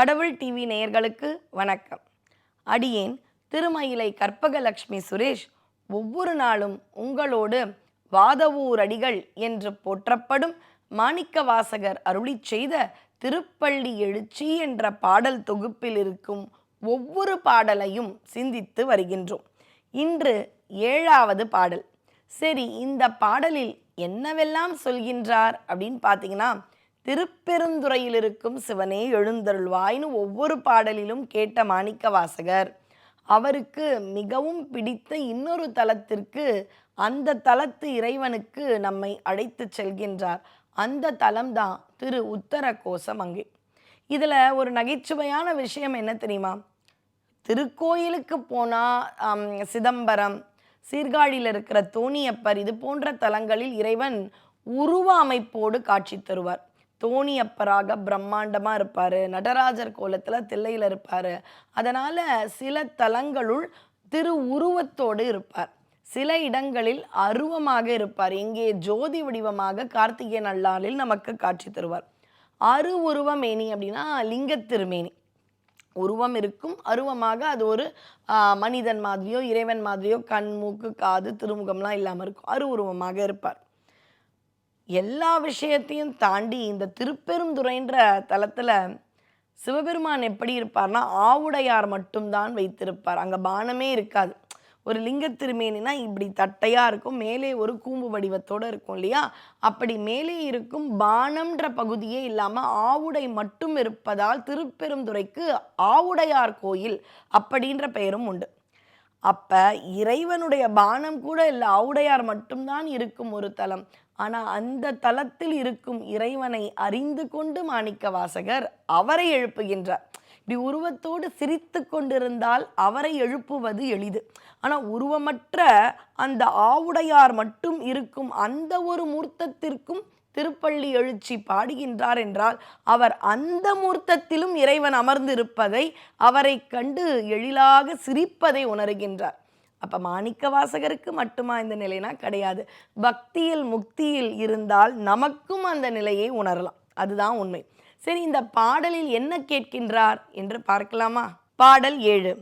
கடவுள் டிவி நேயர்களுக்கு வணக்கம். அடியேன் திருமயிலை கற்பகலக்ஷ்மி சுரேஷ் ஒவ்வொரு நாளும் உங்களோடு வாதவூரடிகள் என்று போற்றப்படும் மாணிக்க வாசகர் அருளிச் செய்த திருப்பள்ளி எழுச்சி என்ற பாடல் தொகுப்பில் இருக்கும் ஒவ்வொரு பாடலையும் சிந்தித்து வருகின்றோம். இன்று ஏழாவது பாடல். சரி இந்த பாடலில் என்னவெல்லாம் சொல்கின்றார் அப்படின்னு பார்த்தீங்கன்னா திருப்பெருந்துறையில் இருக்கும் சிவனே எழுந்தருள்வாய்னு ஒவ்வொரு பாடலிலும் கேட்ட மாணிக்க வாசகர் அவருக்கு மிகவும் பிடித்த இன்னொரு தலத்திற்கு அந்த தலத்து இறைவனுக்கு நம்மை அழைத்து செல்கின்றார். அந்த தலம்தான் திரு உத்தர கோசமங்கை இதில் ஒரு நகைச்சுவையான விஷயம் என்ன தெரியுமா? திருக்கோயிலுக்கு போனால் சிதம்பரம் சீர்காழியில் இருக்கிற தோணியப்பர் இது போன்ற தலங்களில் இறைவன் உருவ அமைப்போடு காட்சி தருவார். தோணியப்பராக பிரம்மாண்டமாக இருப்பார். நடராஜர் கோலத்தில் தில்லையில் இருப்பார். அதனால் சில தலங்களுள் திரு உருவத்தோடு இருப்பார். சில இடங்களில் அருவமாக இருப்பார். இங்கே ஜோதி வடிவமாக கார்த்திகை நல்லாளில் நமக்கு காட்சி தருவார். அரு உருவமேனி அப்படின்னா லிங்கத்திருமேனி உருவம் இருக்கும். அருவமாக அது ஒரு மனிதன் மாதிரியோ இறைவன் மாதிரியோ கண் மூக்கு காது திருமுகம்லாம் இல்லாமல் இருக்கும். அரு உருவமாக இருப்பார். எல்லா விஷயத்தையும் தாண்டி இந்த திருப்பெருந்துறைன்ற தலத்தில் சிவபெருமான் எப்படி இருப்பார்னா ஆவுடையார் மட்டும்தான் வைத்திருப்பார். அங்கே பானமே இருக்காது. ஒரு லிங்க திருமேனினா இப்படி தட்டையாக இருக்கும் மேலே ஒரு கூம்பு வடிவத்தோடு இருக்கும் இல்லையா? அப்படி மேலே இருக்கும் பானம்ன்ற பகுதியே இல்லாமல் ஆவுடை மட்டும் இருப்பதால் திருப்பெருந்துறைக்கு ஆவுடையார் கோயில் அப்படின்ற பெயரும் உண்டு. அப்போ இறைவனுடைய பானம் கூட இல்லை ஆவுடையார் மட்டும்தான் இருக்கும் ஒரு தலம். ஆனா அந்த தலத்தில் இருக்கும் இறைவனை அறிந்து கொண்டு மாணிக்க வாசகர் அவரை எழுப்புகின்றார். இப்படி உருவத்தோடு சிரித்து கொண்டிருந்தால் அவரை எழுப்புவது எளிது. ஆனா உருவமற்ற அந்த ஆவுடையார் மட்டும் இருக்கும் அந்த ஒரு மூர்த்தத்திற்கும் திருப்பள்ளி எழுச்சி பாடுகின்றார் என்றால் அவர் அந்த மூர்த்தத்திலும் இறைவன் அமர்ந்திருப்பதை அவரை கண்டு எழிலாக சிரிப்பதை உணர்கின்றார். அப்போ மாணிக்க வாசகருக்கு மட்டுமா இந்த நிலைனா கிடையாது. பக்தியில் முக்தியில் இருந்தால் நமக்கும் அந்த நிலையை உணரலாம். அதுதான் உண்மை. சரி இந்த பாடலில் என்ன கேட்கின்றார் என்று பார்க்கலாமா? பாடல் ஏழு.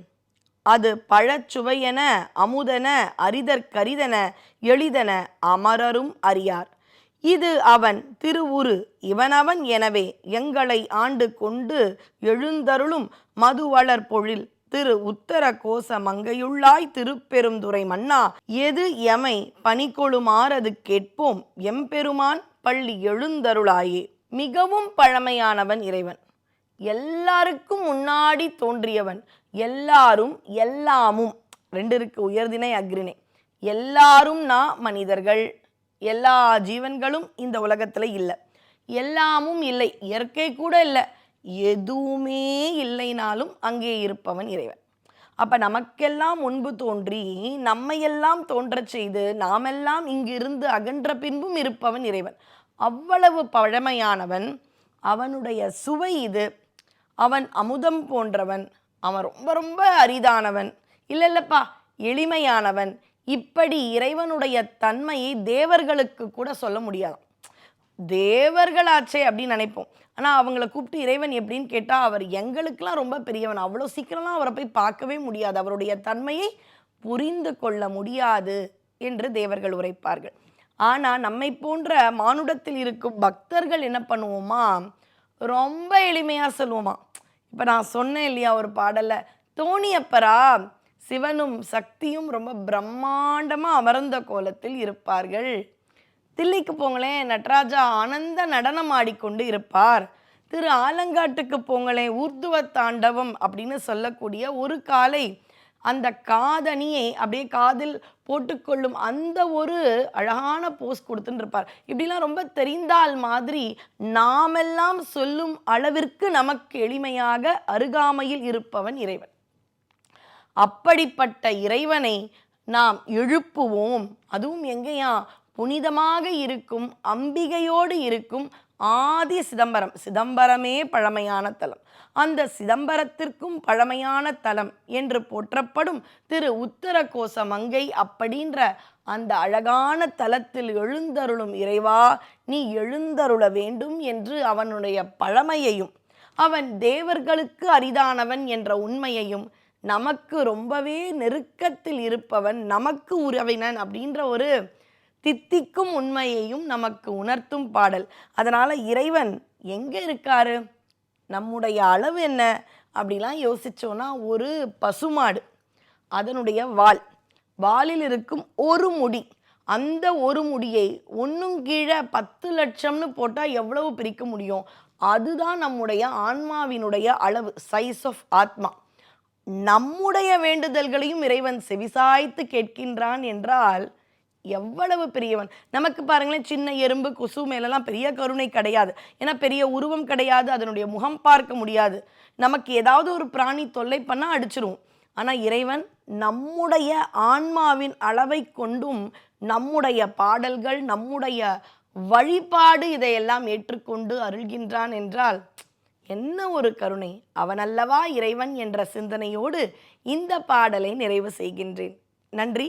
அது பழச்சுவையென அமுதன அரிதற்கரிதன எளிதன அமரரும் அறியார். இது அவன் திருவுரு இவனவன் எனவே எங்களை ஆண்டு கொண்டு எழுந்தருளும் மதுவளர் பொழில். திரு உத்தர கோச மங்கையுள்ளாய் திருப்பெருந்துறை மன்னா எது எமை பணிக்கொழுமாறது கேட்போம் எம்பெருமான் பள்ளி எழுந்தருளாயே. மிகவும் பழமையானவன் இறைவன். எல்லாருக்கும் முன்னாடி தோன்றியவன். எல்லாரும் எல்லாமும். ரெண்டு இருக்கு உயர்தினை அக்ரிணை எல்லாரும்னா மனிதர்கள். எல்லா ஜீவன்களும் இந்த உலகத்தில் இல்லை. எல்லாமும் இல்லை. இயற்கை கூட இல்லை. எதுவுமே இல்லைனாலும் அங்கே இருப்பவன் இறைவன். அப்போ நமக்கெல்லாம் முன்பு தோன்றி நம்மையெல்லாம் தோன்றச் செய்து நாமெல்லாம் இங்கிருந்து அகன்ற பின்பும் இருப்பவன் இறைவன். அவ்வளவு பழமையானவன் அவனுடைய சுவை இது. அவன் அமுதம் போன்றவன் அவன் ரொம்ப ரொம்ப அரிதானவன் இல்லை இல்லைப்பா எளிமையானவன். இப்படி இறைவனுடைய தன்மையை தேவர்களுக்கு கூட சொல்ல முடியாது. தேவர்களாச்சே அப்படின்னு நினைப்போம். ஆனால் அவங்கள கூப்பிட்டு இறைவன் எப்படின்னு கேட்டால் அவர் எங்களுக்கெல்லாம் ரொம்ப பெரியவன். அவ்வளோ சீக்கிரம்லாம் அவரை போய் பார்க்கவே முடியாது. அவருடைய தன்மையை புரிந்து கொள்ள முடியாது என்று தேவர்கள் உரைப்பார்கள். ஆனால் நம்மை போன்ற மானுடத்தில் இருக்கும் பக்தர்கள் என்ன பண்ணுவோமா? ரொம்ப எளிமையாக சொல்லுவோமா. இப்போ நான் சொன்னேன் இல்லையா ஒரு பாடலில் தோணியப்பரா சிவனும் சக்தியும் ரொம்ப பிரம்மாண்டமாக அமர்ந்த கோலத்தில் இருப்பார்கள். தில்லைக்கு போங்களேன். நடராஜா ஆனந்த நடனம் ஆடிக்கொண்டு இருப்பார். திரு ஆலங்காட்டுக்கு போங்களேன் ஊர்துவ தாண்டவம் அப்படின்னு சொல்லக்கூடிய ஒரு காலை அந்த காதணியை அப்படியே காதில் போட்டுக்கொள்ளும் அந்த ஒரு அழகான போஸ் கொடுத்துட்டு இருப்பார். இப்படிலாம் ரொம்ப தெரிந்தால் மாதிரி நாமெல்லாம் சொல்லும் அளவிற்கு நமக்கு எளிமையாக அருகாமையில் இருப்பவன் இறைவன். அப்படிப்பட்ட இறைவனை நாம் எழுப்புவோம். அதுவும் எங்கேயா? புனிதமாக இருக்கும் அம்பிகையோடு இருக்கும் ஆதி சிதம்பரம். சிதம்பரமே பழமையான தலம். அந்த சிதம்பரத்திற்கும் பழமையான தலம் என்று போற்றப்படும் திரு உத்தரகோச மங்கை அப்படின்ற அந்த அழகான தலத்தில் எழுந்தருளும் இறைவா நீ எழுந்தருள வேண்டும் என்று அவனுடைய பழமையையும் அவன் தேவர்களுக்கு அரிதானவன் என்ற உண்மையையும் நமக்கு ரொம்பவே நெருக்கத்தில் இருப்பவன் நமக்கு உறவினன் அப்படின்ற ஒரு தித்திக்கும் உண்மையையும் நமக்கு உணர்த்தும் பாடல். அதனால் இறைவன் எங்கே இருக்காரு? நம்முடைய அளவு என்ன? அப்படிலாம் யோசித்தோன்னா ஒரு பசுமாடு அதனுடைய வால். வாலில் இருக்கும் ஒரு முடி. அந்த ஒரு முடியை ஒன்றும் கீழே பத்து லட்சம்னு போட்டால் எவ்வளவு பிரிக்க முடியும்? அதுதான் நம்முடைய ஆன்மாவினுடைய அளவு சைஸ் ஆஃப் ஆத்மா. நம்முடைய வேண்டுதல்களையும் இறைவன் செவிசாய்த்து கேட்கின்றான் என்றால் எவ்வளவு பெரியவன்? நமக்கு பாருங்களேன் சின்ன எறும்பு கொசு மேலெல்லாம் பெரிய கருணை கிடையாது. ஏன்னா பெரிய உருவம் கிடையாது அதனுடைய முகம் பார்க்க முடியாது. நமக்கு ஏதாவது ஒரு பிராணி தொல்லை பண்ணால் அடிச்சிருவோம் ஆனால் இறைவன் நம்முடைய ஆன்மாவின் அளவை கொண்டும் நம்முடைய பாடல்கள் நம்முடைய வழிபாடு இதையெல்லாம் ஏற்றுக்கொண்டு அருள்கின்றான் என்றால் என்ன ஒரு கருணை? அவனல்லவா இறைவன் என்ற சிந்தனையோடு இந்த பாடலை நிறைவு செய்கின்றேன். நன்றி.